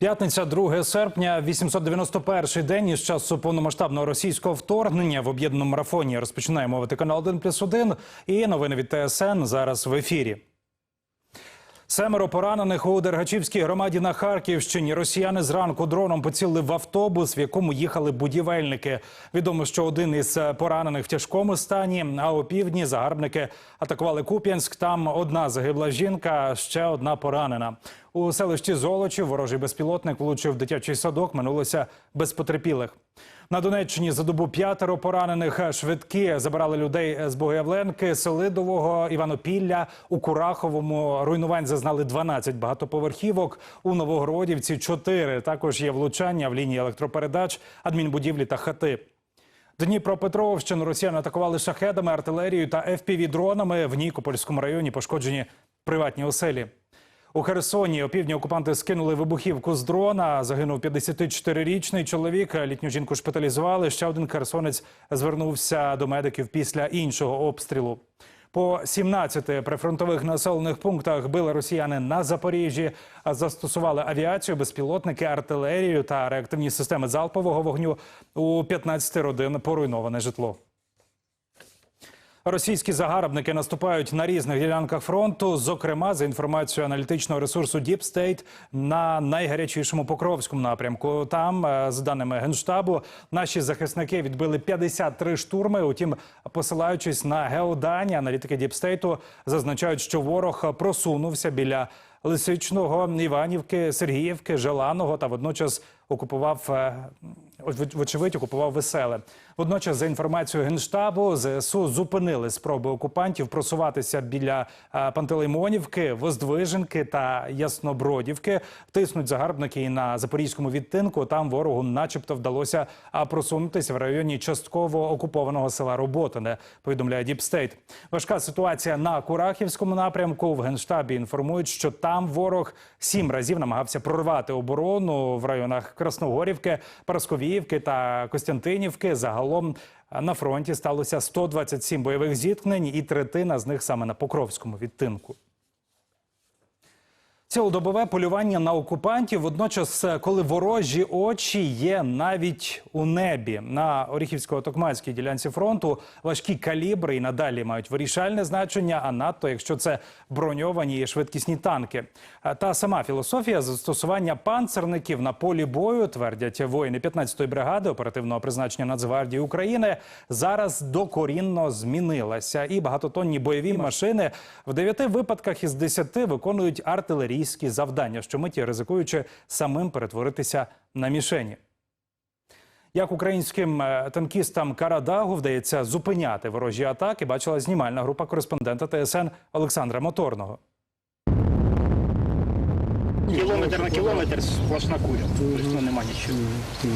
П'ятниця, 2 серпня, 891-й день із часу повномасштабного російського вторгнення в об'єднаному марафоні розпочинає мовити канал 1 плюс 1 і новини від ТСН зараз в ефірі. Семеро поранених у Дергачівській громаді на Харківщині. Росіяни зранку дроном поцілили в автобус, в якому їхали будівельники. Відомо, що один із поранених в тяжкому стані. А у півдні загарбники атакували Куп'янськ. Там одна загибла жінка, ще одна поранена. У селищі Золочів ворожий безпілотник влучив дитячий садок. Минулося без потерпілих. На Донеччині за добу п'ятеро поранених швидкі забирали людей з Богоявленки, Селидового, Іванопілля. У Кураховому руйнувань зазнали 12 багатоповерхівок. У Новогородівці 4. Також є влучання в лінії електропередач, адмінбудівлі та хати. Дніпропетровщину росіяни атакували шахедами, артилерією та FPV-дронами. В Нікопольському районі пошкоджені приватні оселі. У Херсоні опівдні окупанти скинули вибухівку з дрона. Загинув 54-річний чоловік. Літню жінку шпиталізували. Ще один херсонець звернувся до медиків після іншого обстрілу. По 17 прифронтових населених пунктах били росіяни на Запоріжжі, застосували авіацію, безпілотники, артилерію та реактивні системи залпового вогню. У 15 родин поруйноване житло. Російські загарбники наступають на різних ділянках фронту. Зокрема, за інформацією аналітичного ресурсу Deep State, на найгарячішому Покровському напрямку. Там, е, за даними генштабу, наші захисники відбили 53 штурми. Утім, посилаючись на геодані, аналітики Deep State зазначають, що ворог просунувся біля Лисичного, Іванівки, Сергіївки, Желаного та водночас окупував е, вочевидь окупував веселе. Водночас, за інформацією генштабу, ЗСУ зупинили спроби окупантів просуватися біля е, Пантелеймонівки, Воздвиженки та Яснобродівки. Тиснуть загарбники і на запорізькому відтинку. Там ворогу, начебто, вдалося просунутися в районі частково окупованого села Роботине. Повідомляє Діпстейт. Важка ситуація на Курахівському напрямку. В генштабі інформують, що там ворог сім разів намагався прорвати оборону в районах Красногорівки, Парасковіївки та Костянтинівки. Загалом на фронті сталося 127 бойових зіткнень, і третина з них саме на Покровському відтинку. Цілодобове полювання на окупантів. Водночас, коли ворожі очі є навіть у небі на Оріхівсько-Токманській ділянці фронту, важкі калібри і надалі мають вирішальне значення. А надто якщо це броньовані і швидкісні танки. Та сама філософія застосування панцерників на полі бою, твердять воїни 15-ї бригади оперативного призначення Нацгвардії України, зараз докорінно змінилася. І багатотонні бойові машини в дев'яти випадках із десяти виконують артилерійські завдання, щомиті ризикуючи самим перетворитися на мішені. Як українським е, танкістам Карадагу вдається зупиняти ворожі атаки, бачила знімальна група кореспондента ТСН Олександра Моторного. Кілометр на кілометр сплошна куля. Тобто нема нічого.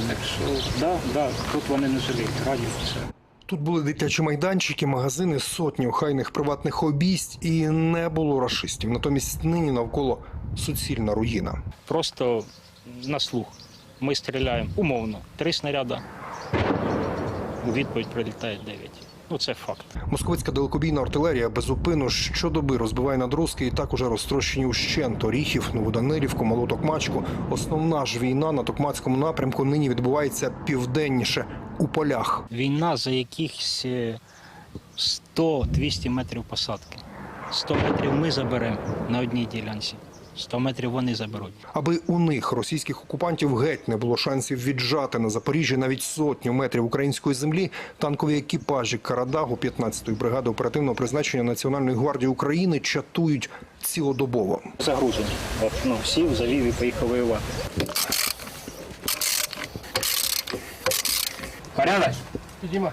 Так що, да, да, тут вони не жаліють. Радіо все. Тут були дитячі майданчики, магазини, сотні охайних приватних обійсть і не було рашистів. Натомість нині навколо суцільна руїна. Просто на слух. Ми стріляємо умовно. Три снаряда. У відповідь прилітає дев'ять. Ну це факт. Московицька далекобійна артилерія безупину щодоби розбиває надруски і так уже розтрощені ущент. Оріхів, Новоданилівку, Малу Токмачку. Основна ж війна на Токмацькому напрямку нині відбувається південніше у полях. Війна за якихось е, 100-200 метрів посадки. 100 метрів ми заберемо на одній ділянці. 100 метрів вони заберуть. Аби у них російських окупантів геть не було шансів віджати на Запоріжжі навіть сотню метрів української землі. Танкові екіпажі Карадагу 15-ї бригади оперативного призначення Національної гвардії України чатують цілодобово. Загружені. Ну, сів, завів і поїхав воювати. Порядок? Підійма.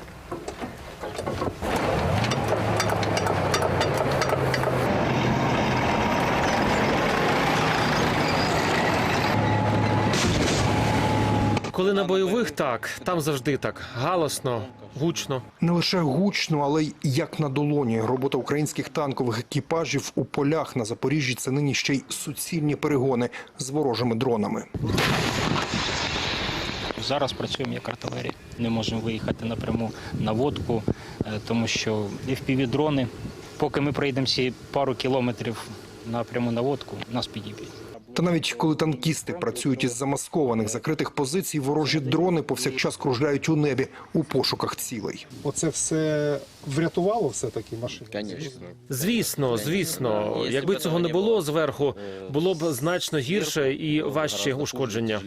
Коли на бойових так, там завжди так галосно, гучно. Не лише гучно, але й як на долоні. Робота українських танкових екіпажів у полях на Запоріжжі це нині ще й суцільні перегони з ворожими дронами. Зараз працюємо як артилерія. Не можемо виїхати напряму на водку, е, тому що FPV-дрони, поки ми пройдемо ці пару кілометрів напряму на водку, нас підіб'ють. Та навіть коли танкісти працюють із замаскованих закритих позицій, ворожі дрони повсякчас кружляють у небі у пошуках цілей. Оце все врятувало все-таки машину? Конечно. Звісно, звісно, якби цього не було зверху, було б значно гірше і важчі ушкодження.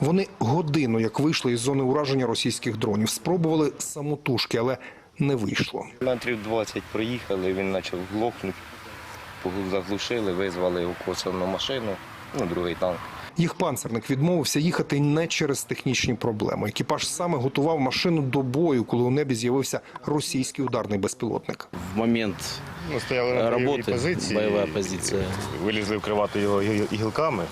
Вони годину як вийшли із зони ураження російських дронів, спробували самотужки, але не вийшло. Метрів 20 проїхали, він почав глохнути. Заглушили, визвали його косовну машину, ну, другий танк. Їх панцерник відмовився їхати не через технічні проблеми. Екіпаж саме готував машину до бою, коли у небі з'явився російський ударний безпілотник. в момент Ну, стояли на работы, позиції. боевая позиция. Вилізли вкривати його гілками.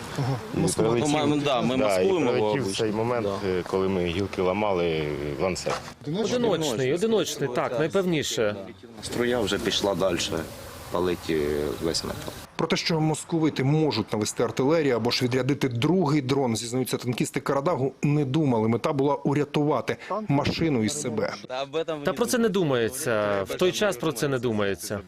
І прилетів- Ну, ми- да, ми да, маскуємо і прилетів цей момент, Да. е, коли ми гілки ламали ланцет. Одиночний, одиночний, так, найпевніше. Струя вже пішла далі, палить е, весь метал. Про те, що московити можуть навести артилерію або ж відрядити другий дрон, зізнаються танкісти Карадагу, не думали. Мета була урятувати машину і себе. Та про це не думається. В той час про це не думається.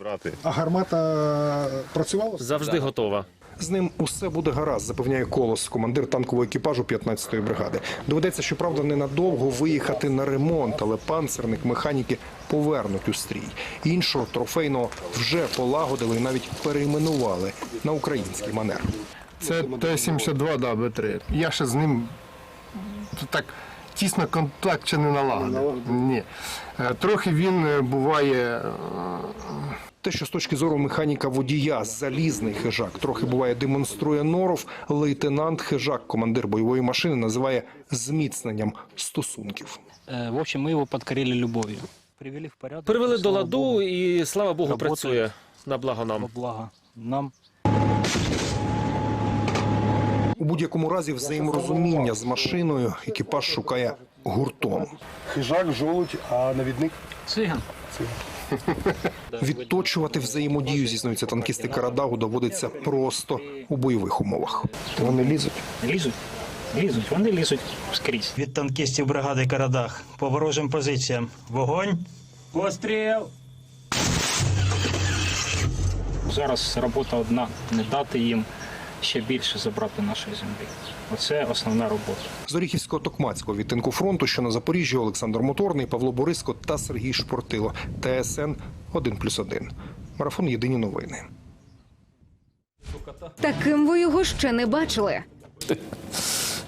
А гармата працювала? Завжди готова. З ним усе буде гаразд, запевняє Колос, командир танкового екіпажу 15-ї бригади. Доведеться, щоправда, ненадовго виїхати на ремонт, але панцерник механіки повернуть у стрій. Іншого трофейного вже полагодили і навіть перейменували на український манер. Це Т-72, да, Б3. Я ще з ним так тісно контакт ще не налагодив. Ні. Е, Трохи він е, буває е, Те, що з точки зору механіка водія залізний хижак трохи буває демонструє норов, лейтенант хижак, командир бойової машини, називає зміцненням стосунків. В общем, мы его подкорили любовью. Привели в порядок. Привели до ладу і слава Богу, працює на благо нам. благо нам. У будь-якому разі взаєморозуміння з машиною екіпаж шукає гуртом. хижак, жолудь, а навідник Циган. Відточувати взаємодію, зізнаються танкісти Карадагу, доводиться просто у бойових умовах. Вони лізуть. Лізуть. Лізуть, вони лізуть скрізь. Від танкістів бригади Карадах по ворожим позиціям. Вогонь. Постріл. Зараз робота одна не дати їм ще більше забрати нашої землі. Оце основна робота. З Оріхівського Токмацького відтинку фронту, що на Запоріжжі, Олександр Моторний, Павло Бориско та Сергій Шпортило. ТСН 1+,1. Марафон Єдині новини. Таким ви його ще не бачили.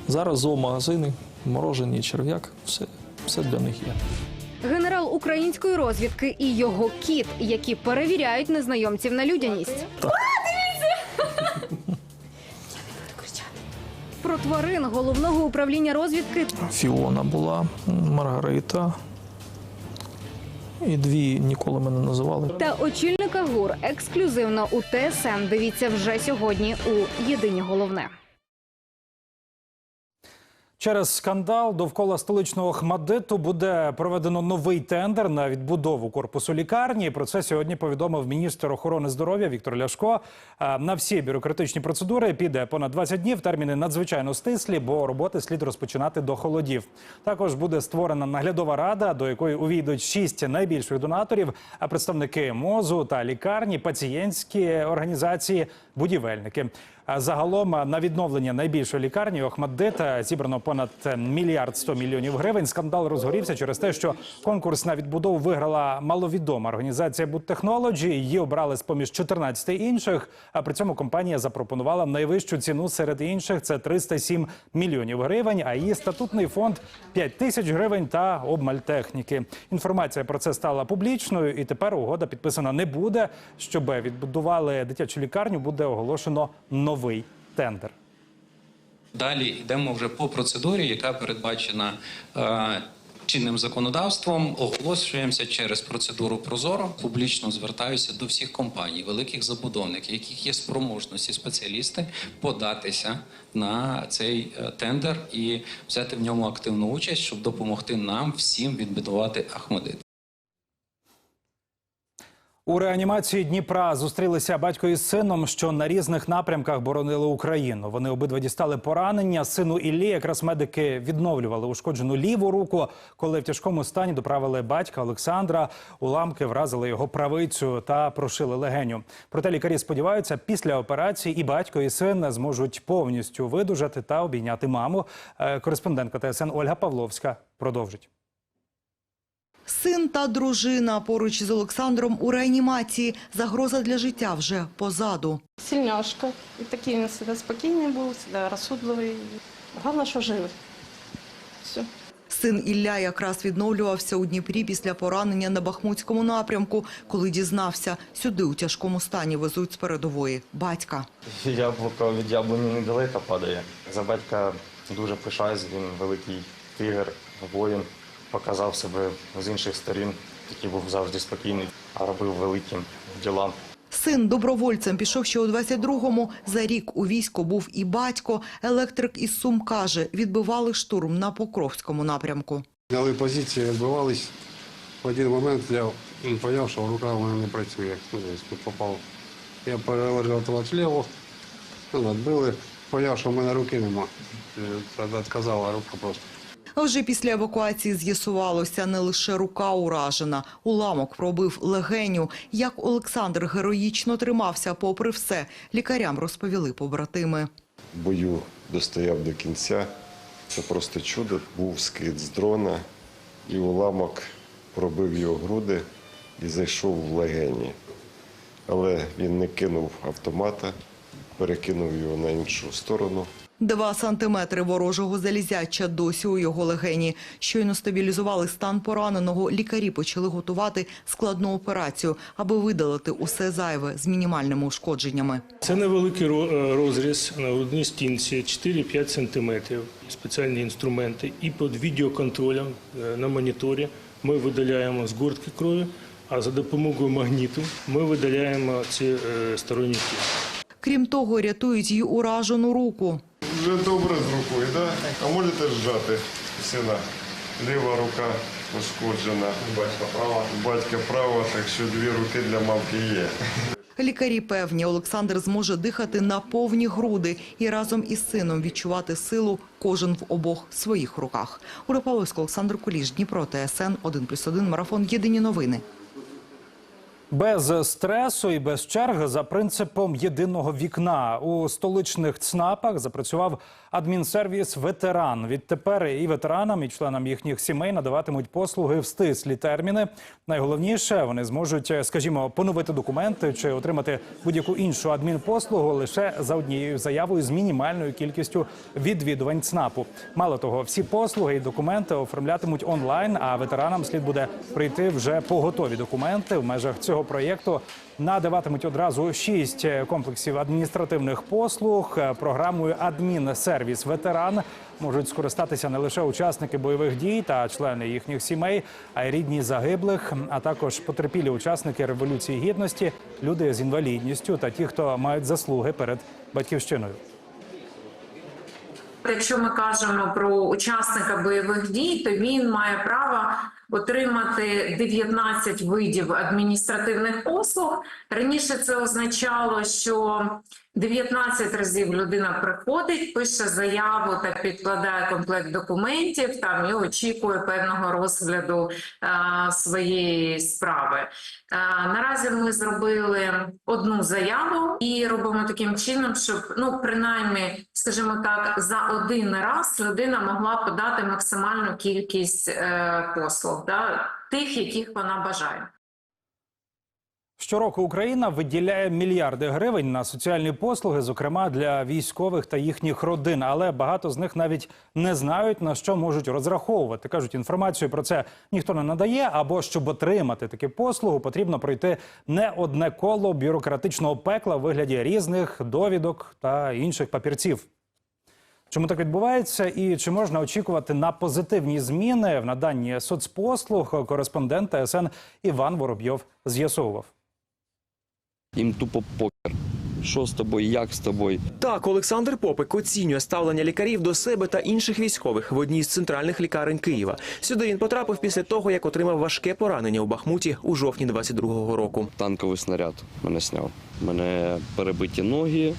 Зараз зоомагазини, морожені, черв'як, все, все для них є. Генерал української розвідки і його кіт, які перевіряють незнайомців на людяність. Про тварин головного управління розвідки Фіона була, Маргарита. І дві ніколи мене називали. та очільника ГУР ексклюзивно у ТСН. Дивіться вже сьогодні у Єдині головне. Через скандал довкола столичного Хмадиту буде проведено новий тендер на відбудову корпусу лікарні. Про це сьогодні повідомив міністр охорони здоров'я Віктор Ляшко. На всі бюрократичні процедури піде понад 20 днів. Терміни надзвичайно стислі, бо роботи слід розпочинати до холодів. Також буде створена наглядова рада, до якої увійдуть шість найбільших донаторів, а представники мозу та лікарні, пацієнтські організації, будівельники. Загалом на відновлення найбільшої лікарні Охмаддита зібрано понад мільярд сто мільйонів гривень. Скандал розгорівся через те, що конкурс на відбудову виграла маловідома організація Будтехнолоджі. Її обрали з поміж 14 інших. А при цьому компанія запропонувала найвищу ціну серед інших це 307 мільйонів гривень. А її статутний фонд 5 тисяч гривень та обмаль техніки. Інформація про це стала публічною, і тепер угода підписана не буде. Щоб відбудували дитячу лікарню, буде оголошено новий тендер. Далі йдемо вже по процедурі, яка передбачена е, чинним законодавством. Оголошуємося через процедуру Прозоро. Публічно звертаюся до всіх компаній, великих забудовників, яких є спроможності спеціалісти, податися на цей е, тендер і взяти в ньому активну участь, щоб допомогти нам всім відбудувати Ахмадит. У реанімації Дніпра зустрілися батько із сином, що на різних напрямках боронили Україну. Вони обидва дістали поранення. Сину Іллі якраз медики відновлювали ушкоджену ліву руку. Коли в тяжкому стані доправили батька Олександра, уламки вразили його правицю та прошили легеню. Проте лікарі сподіваються, після операції і батько, і син зможуть повністю видужати та обійняти маму. Е, Кореспондентка ТСН Ольга Павловська продовжить. Син та дружина поруч з Олександром у реанімації. Загроза для життя вже позаду. Сильняшка. І такий він завжди спокійний був, завжди розсудливий. Головне, що живий. Все. Син Ілля якраз відновлювався у Дніпрі після поранення на Бахмутському напрямку, коли дізнався, сюди у тяжкому стані везуть з передової батька. Яблуко від яблуні недалеко падає. За батька дуже пишаюсь, він великий тигр, воїн. Показав себе з інших сторін, який був завжди спокійний, а робив великі діла. Син добровольцем пішов ще у 22-му. За рік у війську був і батько. Електрик із Сум каже, відбивали штурм на Покровському напрямку. Зняли позиції, відбивались. В один момент я зрозумів, що рука в мене не працює. Ну, попав. Я переложив автомат вліво, ну, відбили. Поняв, що в мене руки нема. Е, відказала рука просто. А Вже після евакуації з'ясувалося, не лише рука уражена. Уламок пробив легеню. Як Олександр героїчно тримався попри все, лікарям розповіли побратими. бою достояв до кінця. Це просто чудо. Був скид з дрона, і уламок пробив його груди і зайшов в легені. Але він не кинув автомата, перекинув його на іншу сторону. Два сантиметри ворожого залізяча досі у його легені. Щойно стабілізували стан пораненого. Лікарі почали готувати складну операцію, аби видалити усе зайве з мінімальними ушкодженнями. Це невеликий е, розріз на грудній стінці 4-5 сантиметрів. Спеціальні інструменти. І під відеоконтролем е, на моніторі ми видаляємо згортки крові, а за допомогою магніту ми видаляємо ці е, сторонні тіла. Крім того, рятують й уражену руку. Вже добре з рукою, так? А можете зжати сина? Ліва рука пошкоджена. Батька права. Батька права, так що дві руки для мамки є. Лікарі певні, Олександр зможе дихати на повні груди і разом із сином відчувати силу кожен в обох своїх руках. Ура Павловська, Олександр Куліш, Дніпро, ТСН 1+,1, Марафон. Єдині новини. Без стресу і без черг за принципом єдиного вікна у столичних ЦНАПах запрацював адмінсервіс ветеран. Відтепер і ветеранам, і членам їхніх сімей надаватимуть послуги в стислі терміни. Найголовніше вони зможуть, скажімо, поновити документи чи отримати будь-яку іншу адмінпослугу лише за однією заявою з мінімальною кількістю відвідувань ЦНАПу. Мало того, всі послуги і документи оформлятимуть онлайн. А ветеранам слід буде прийти вже по готові документи в межах цього проєкту. Надаватимуть одразу шість комплексів адміністративних послуг. Програмою адмінсервіс ветеран можуть скористатися не лише учасники бойових дій та члени їхніх сімей, а й рідні загиблих, а також потерпілі учасники революції гідності, люди з інвалідністю та ті, хто мають заслуги перед батьківщиною. Якщо ми кажемо про учасника бойових дій, то він має право отримати 19 видів адміністративних послуг. Раніше це означало, що 19 разів людина приходить, пише заяву та підкладає комплект документів там і очікує певного розгляду е, своєї справи. Е, наразі ми зробили одну заяву і робимо таким чином, щоб ну принаймні, скажімо так, за один раз людина могла подати максимальну кількість е, послуг, да, тих, яких вона бажає. Щороку Україна виділяє мільярди гривень на соціальні послуги, зокрема для військових та їхніх родин. Але багато з них навіть не знають на що можуть розраховувати. кажуть, інформацію про це ніхто не надає. Або щоб отримати таку послугу, потрібно пройти не одне коло бюрократичного пекла в вигляді різних довідок та інших папірців. Чому так відбувається, і чи можна очікувати на позитивні зміни в наданні соцпослуг? Кореспондент ТСН Іван Воробйов з'ясовував. Їм тупо покер. що з тобою, як з тобою. Так, Олександр Попик оцінює ставлення лікарів до себе та інших військових в одній з центральних лікарень Києва. Сюди він потрапив після того, як отримав важке поранення у Бахмуті у жовтні 22-го року. Танковий снаряд мене сняв. Мене перебиті ноги,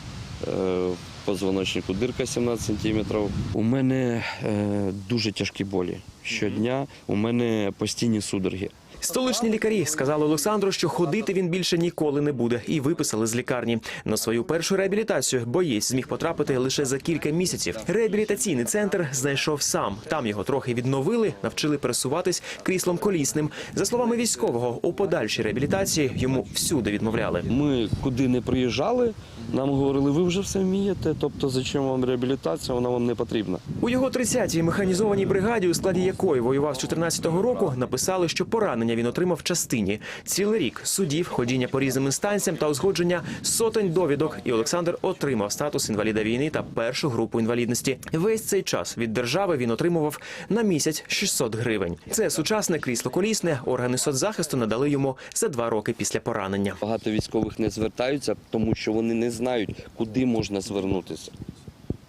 е, позвоночнику дирка 17 сантиметрів. У мене е, дуже тяжкі болі. Щодня у мене постійні судороги. Столичні лікарі сказали Олександру, що ходити він більше ніколи не буде, і виписали з лікарні. На свою першу реабілітацію боєць зміг потрапити лише за кілька місяців. Реабілітаційний центр знайшов сам. Там його трохи відновили, навчили пересуватись кріслом колісним. За словами військового, у подальшій реабілітації йому всюди відмовляли. Ми куди не приїжджали, нам говорили, ви вже все вмієте, тобто зачем вам реабілітація, вона вам не потрібна. У його 30-й механізованій бригаді, у складі якої воював з 14-го року, написали, що поранення він отримав в частині. Цілий рік судів, ходіння по різним інстанціям та узгодження сотень довідок. І Олександр отримав статус інваліда війни та першу групу інвалідності. Весь цей час від держави він отримував на місяць 600 гривень. Це сучасне крісло колісне. Органи соцзахисту надали йому за два роки після поранення. Багато військових не звертаються, тому що вони не знають, куди можна звернутися.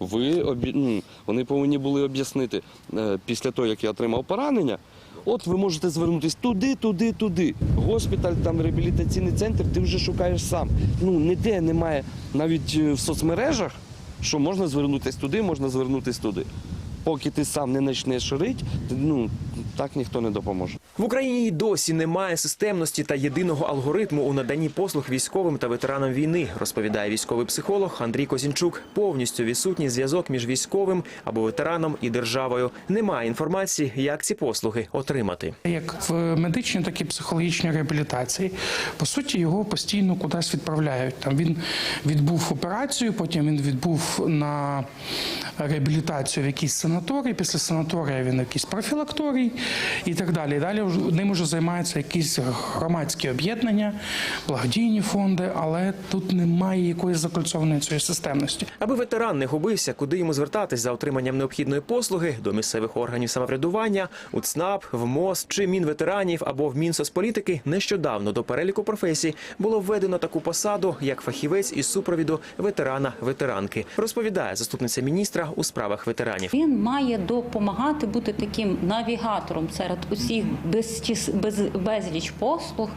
Ви обі... ну, вони повинні були об'яснити е, після того, як я отримав поранення. От ви можете звернутися туди, туди, туди. Госпіталь, там реабілітаційний центр, ти вже шукаєш сам. Ну ніде немає навіть е, в соцмережах, що можна звернутися туди, можна звернутися туди. Поки ти сам не почнеш рити, ну так ніхто не допоможе. В Україні й досі немає системності та єдиного алгоритму у наданні послуг військовим та ветеранам війни, розповідає військовий психолог Андрій Козінчук. Повністю відсутній зв'язок між військовим або ветераном і державою. Немає інформації, як ці послуги отримати. Як в медичній, так і психологічній реабілітації. По суті, його постійно кудись відправляють. Там він відбув операцію, потім він відбув на реабілітацію в якийсь санаторій. Після санаторія він якийсь профілакторій і так далі. І далі ним вже займаються якісь громадські об'єднання, благодійні фонди, але тут немає якоїсь закольцованої цієї системності. Аби ветеран не губився, куди йому звертатись за отриманням необхідної послуги до місцевих органів самоврядування, у ЦНАП, в МОЗ чи Мінветеранів або в Мінсоцполітики, нещодавно до переліку професій було введено таку посаду, як фахівець із супровіду ветерана-ветеранки, розповідає заступниця міністра у справах ветеранів. Він має допомагати бути таким навігатором серед усіх безчис- без, безліч послуг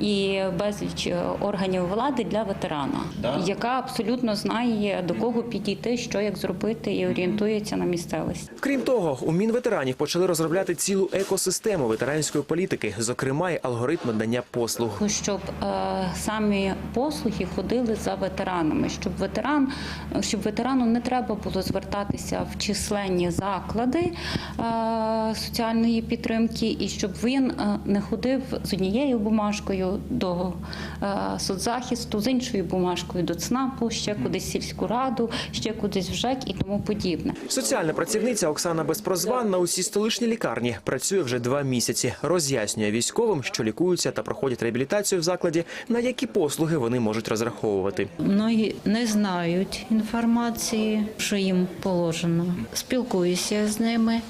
і безліч е, органів влади для ветерана, яка абсолютно знає до кого підійти, що як зробити, і орієнтується на місцевості. Крім того, у Мінветеранів почали розробляти цілу екосистему ветеранської політики, зокрема й алгоритм надання послуг. Щоб е, самі послуги ходили за ветеранами, щоб ветеран, щоб ветерану не треба було звертатися в численні заклади е, соціальної підтримки, і щоб він е, не ходив з однією бумажкою до е, соцзахисту, з іншою бумажкою до ЦНАПу, ще кудись в сільську раду, ще кудись в ЖЕК і тому подібне. Соціальна працівниця Оксана Безпрозван на усій столичній лікарні працює вже два місяці. Роз'яснює військовим, що лікуються та проходять реабілітацію в закладі, на які послуги вони можуть розраховувати. Многі не знають інформації, що їм положено. Спілкуюся з ними.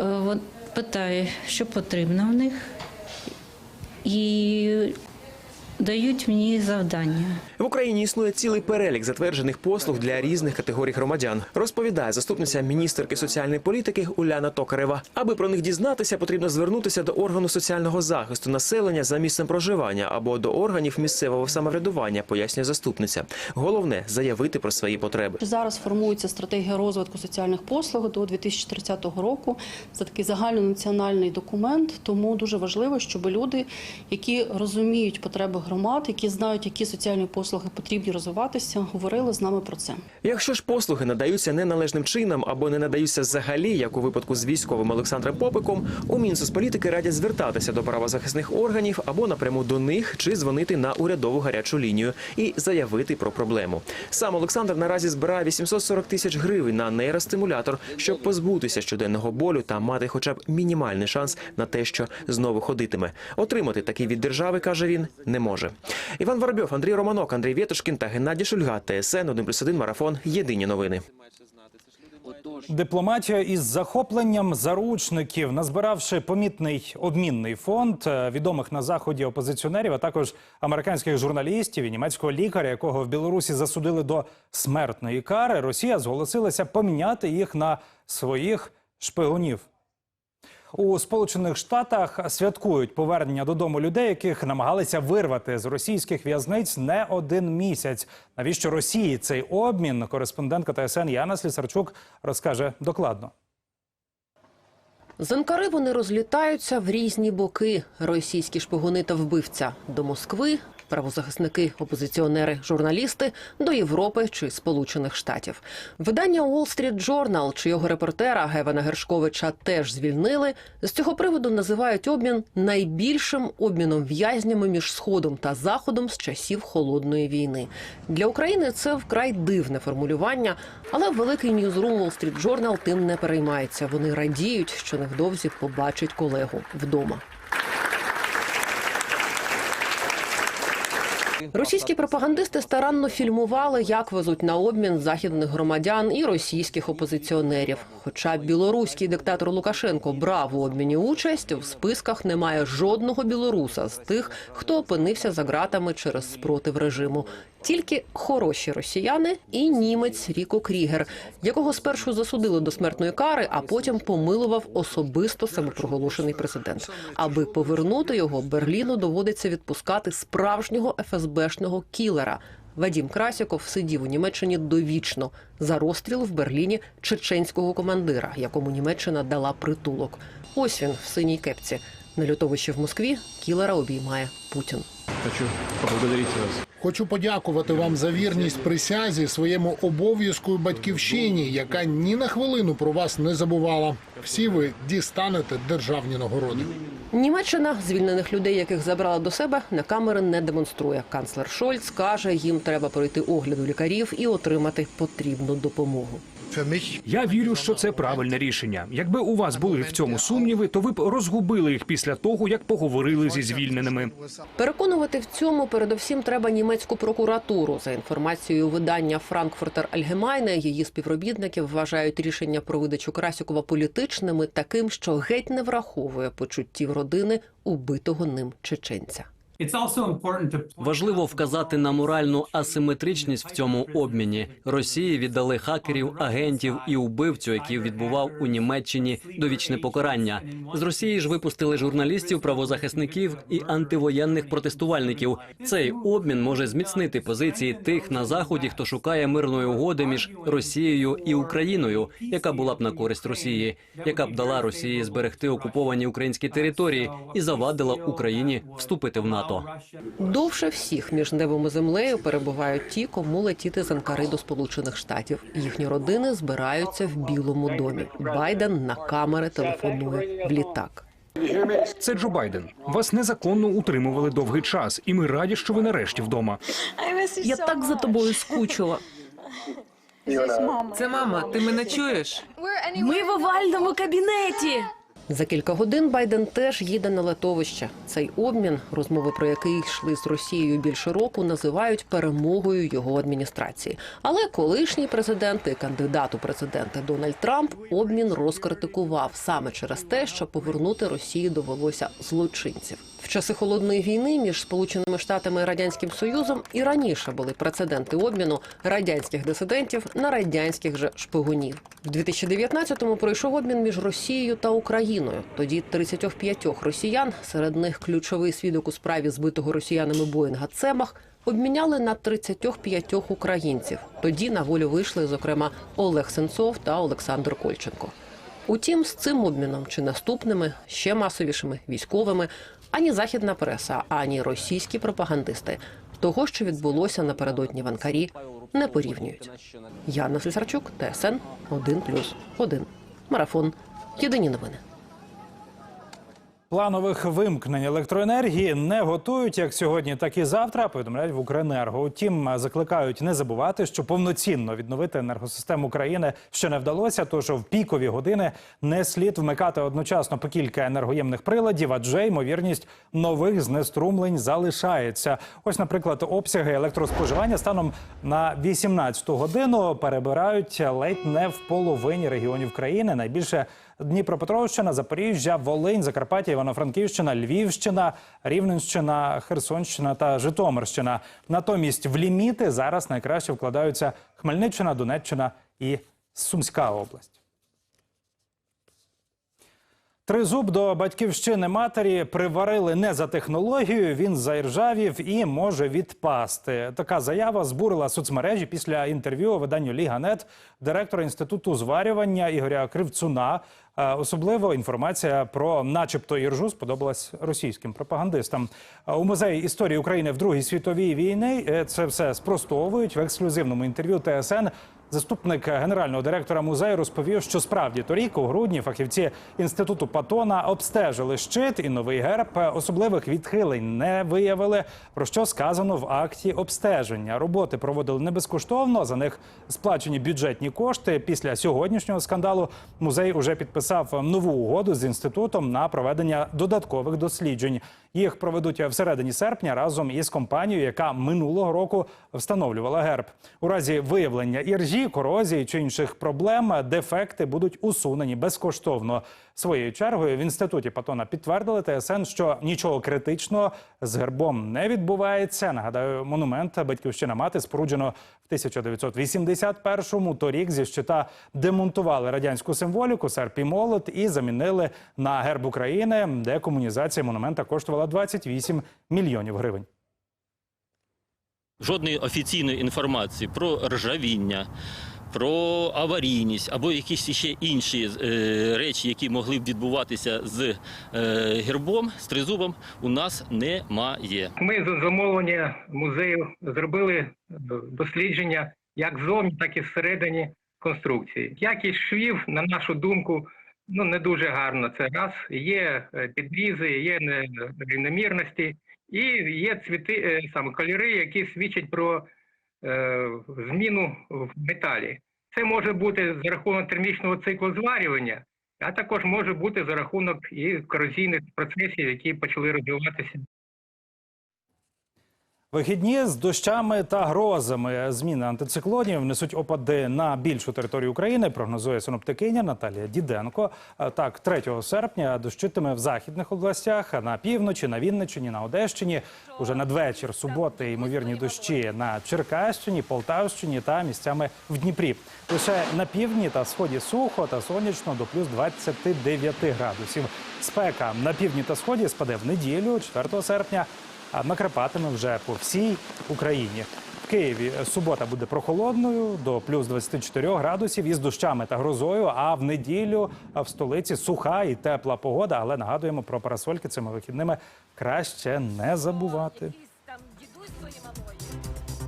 Е, Питаю, що потрібно в них, і дають мені завдання. В Україні існує цілий перелік затверджених послуг для різних категорій громадян. Розповідає заступниця міністерки соціальної політики Уляна Токарева. Аби про них дізнатися, потрібно звернутися до органу соціального захисту населення за місцем проживання або до органів місцевого самоврядування, пояснює заступниця. Головне заявити про свої потреби. Зараз формується стратегія розвитку соціальних послуг до 2030 року. Це такий загальнонаціональний документ, тому дуже важливо, щоб люди, які розуміють потреби громад, які знають, які соціальні послуги потрібні розвиватися, говорили з нами про це. Якщо ж послуги надаються неналежним чином або не надаються взагалі, як у випадку з військовим Олександром Попиком, у Мінсоцполітики радять звертатися до правозахисних органів або напряму до них чи дзвонити на урядову гарячу лінію і заявити про проблему. Сам Олександр наразі збирає 840 тисяч гривень на нейростимулятор, щоб позбутися щоденного болю та мати хоча б мінімальний шанс на те, що знову ходитиме. Отримати такий від держави, каже він, не може переможе. Іван Воробьов, Андрій Романок, Андрій Вєтушкін та Геннадій Шульга. ТСН 1+,1 марафон. Єдині новини. Дипломатія із захопленням заручників, назбиравши помітний обмінний фонд е, відомих на заході опозиціонерів, а також американських журналістів і німецького лікаря, якого в Білорусі засудили до смертної кари, Росія зголосилася поміняти їх на своїх шпигунів. У Сполучених Штатах святкують повернення додому людей, яких намагалися вирвати з російських в'язниць не один місяць. Навіщо Росії цей обмін? Кореспондентка ТСН Яна Слісарчук розкаже докладно. З Анкари вони розлітаються в різні боки. Російські шпигуни та вбивця до Москви, правозахисники, опозиціонери, журналісти до Європи чи Сполучених Штатів. Видання Wall Street Journal чи його репортера Гевана Гершковича теж звільнили. З цього приводу називають обмін найбільшим обміном в'язнями між сходом та заходом з часів холодної війни. Для України це вкрай дивне формулювання, але великий ньюзрум Wall Street Journal тим не переймається. Вони радіють, що невдовзі побачать колегу вдома. Російські пропагандисти старанно фільмували, як везуть на обмін західних громадян і російських опозиціонерів. Хоча білоруський диктатор Лукашенко брав у обміні участь, в списках немає жодного білоруса з тих, хто опинився за ґратами через спротив режиму тільки хороші росіяни і німець Ріко Крігер, якого спершу засудили до смертної кари, а потім помилував особисто самопроголошений президент. Аби повернути його, Берліну доводиться відпускати справжнього ФСБшного кілера. Вадім Красіков сидів у Німеччині довічно за розстріл в Берліні чеченського командира, якому Німеччина дала притулок. Ось він в синій кепці. На льотовищі в Москві кілера обіймає Путін. Хочу поблагодарити вас. Хочу подякувати вам за вірність присязі своєму обов'язку і батьківщині, яка ні на хвилину про вас не забувала. Всі ви дістанете державні нагороди. Німеччина звільнених людей, яких забрала до себе, на камери не демонструє. Канцлер Шольц каже, їм треба пройти огляд у лікарів і отримати потрібну допомогу. Я вірю, що це правильне рішення. Якби у вас були в цьому сумніви, то ви б розгубили їх після того, як поговорили зі звільненими. Переконувати в цьому передовсім треба німеччину німецьку прокуратуру. За інформацією видання Франкфуртер Альгемайне, її співробітники вважають рішення про видачу Красюкова політичними таким, що геть не враховує почуттів родини убитого ним чеченця. Важливо вказати на моральну асиметричність в цьому обміні. Росії віддали хакерів, агентів і убивцю, який відбував у Німеччині довічне покарання. З Росії ж випустили журналістів, правозахисників і антивоєнних протестувальників. Цей обмін може зміцнити позиції тих на заході, хто шукає мирної угоди між Росією і Україною, яка була б на користь Росії, яка б дала Росії зберегти окуповані українські території і завадила Україні вступити в НАТО. НАТО. Довше всіх між небом і землею перебувають ті, кому летіти з Анкари до Сполучених Штатів. Їхні родини збираються в Білому домі. Байден на камери телефонує в літак. Це Джо Байден. Вас незаконно утримували довгий час, і ми раді, що ви нарешті вдома. Я так за тобою скучила. Це мама. Ти мене чуєш? Ми в овальному кабінеті. За кілька годин Байден теж їде на летовище. Цей обмін, розмови про який йшли з Росією більше року, називають перемогою його адміністрації. Але колишній президент і кандидат у президенти Дональд Трамп обмін розкритикував саме через те, що повернути Росію довелося злочинців. В часи холодної війни між Сполученими Штатами і радянським союзом і раніше були прецеденти обміну радянських дисидентів на радянських же шпигунів. В 2019-му пройшов обмін між Росією та Україною. Тоді 35 росіян, серед них ключовий свідок у справі збитого росіянами Боїнга Цемах. Обміняли на 35 українців. Тоді на волю вийшли, зокрема, Олег Сенцов та Олександр Кольченко. Утім, з цим обміном чи наступними ще масовішими військовими ані західна преса, ані російські пропагандисти того, що відбулося напередодні в Анкарі, не порівнюють. Яна Слісарчук, ТСН 1+,1. марафон. Єдині новини. Планових вимкнень електроенергії не готують як сьогодні, так і завтра. Повідомляють в Укренерго. Утім, закликають не забувати, що повноцінно відновити енергосистему країни ще не вдалося. Тож в пікові години не слід вмикати одночасно по кілька енергоємних приладів, адже ймовірність нових знеструмлень залишається. Ось, наприклад, обсяги електроспоживання станом на 18-ту годину перебирають ледь не в половині регіонів країни. Найбільше Дніпропетровщина, Запоріжжя, Волинь, Закарпаття, Івано-Франківщина, Львівщина, Рівненщина, Херсонщина та Житомирщина. Натомість в ліміти зараз найкраще вкладаються Хмельниччина, Донеччина і Сумська область. Тризуб до батьківщини матері приварили не за технологією. Він заіржавів і може відпасти. Така заява збурила соцмережі після інтерв'ю виданню Ліга.нет директора інституту зварювання Ігоря Кривцуна. Е, Особливо інформація про, начебто, іржу сподобалась російським пропагандистам. Е, У музеї історії України в Другій світовій війні е, це все спростовують в ексклюзивному інтерв'ю ТСН. Заступник генерального директора музею розповів, що справді торік у грудні фахівці інституту Патона обстежили щит і новий герб. Особливих відхилень не виявили. Про що сказано в акті обстеження. Роботи проводили не безкоштовно. За них сплачені бюджетні кошти. Після сьогоднішнього скандалу музей уже підписав нову угоду з інститутом на проведення додаткових досліджень. Їх проведуть всередині серпня разом із компанією, яка минулого року встановлювала герб. У разі виявлення іржі, корозії чи інших проблем дефекти будуть усунені безкоштовно. Своєю чергою в інституті Патона підтвердили ТСН, що нічого критичного з гербом не відбувається. Нагадаю, монумент Батьківщина мати споруджено в 1981-му. Торік зі щита демонтували радянську символіку, серп і молот і замінили на герб України, де комунізація монумента коштувала 28 мільйонів гривень. Жодної офіційної інформації про ржавіння, про аварійність або якісь ще інші е, речі, які могли б відбуватися з е, гербом, з тризубом, у нас немає. Ми за замовлення музею зробили е, дослідження як ззовні, так і всередині конструкції. Якість швів, на нашу думку, ну не дуже гарно. Це раз є е, підрізи, є нерівномірності і є цвіти е, саме кольори, які свідчать про е, зміну в металі. Це може бути за рахунок термічного циклу зварювання, а також може бути за рахунок і корозійних процесів, які почали розвиватися Вихідні з дощами та грозами. Зміни антициклонів несуть опади на більшу територію України. Прогнозує синоптикиня Наталія Діденко. Так, 3 серпня дощитиме в західних областях, а на півночі, на Вінниччині, на Одещині. Уже надвечір суботи ймовірні дощі на Черкащині, Полтавщині та місцями в Дніпрі. Лише на півдні та сході сухо та сонячно до плюс 29 градусів. Спека на півдні та сході спаде в неділю, 4 серпня накрапатиме вже по всій Україні. В Києві субота буде прохолодною до плюс 24 градусів із дощами та грозою. А в неділю в столиці суха і тепла погода. Але нагадуємо про парасольки цими вихідними краще не забувати.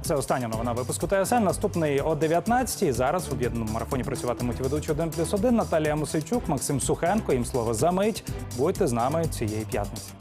Це остання новина випуску ТСН. Наступний о 19-й. Зараз в об'єднаному марафоні працюватимуть ведучі 1 плюс 1 Наталія Мусейчук, Максим Сухенко. Їм слово за мить. Будьте з нами цієї п'ятниці.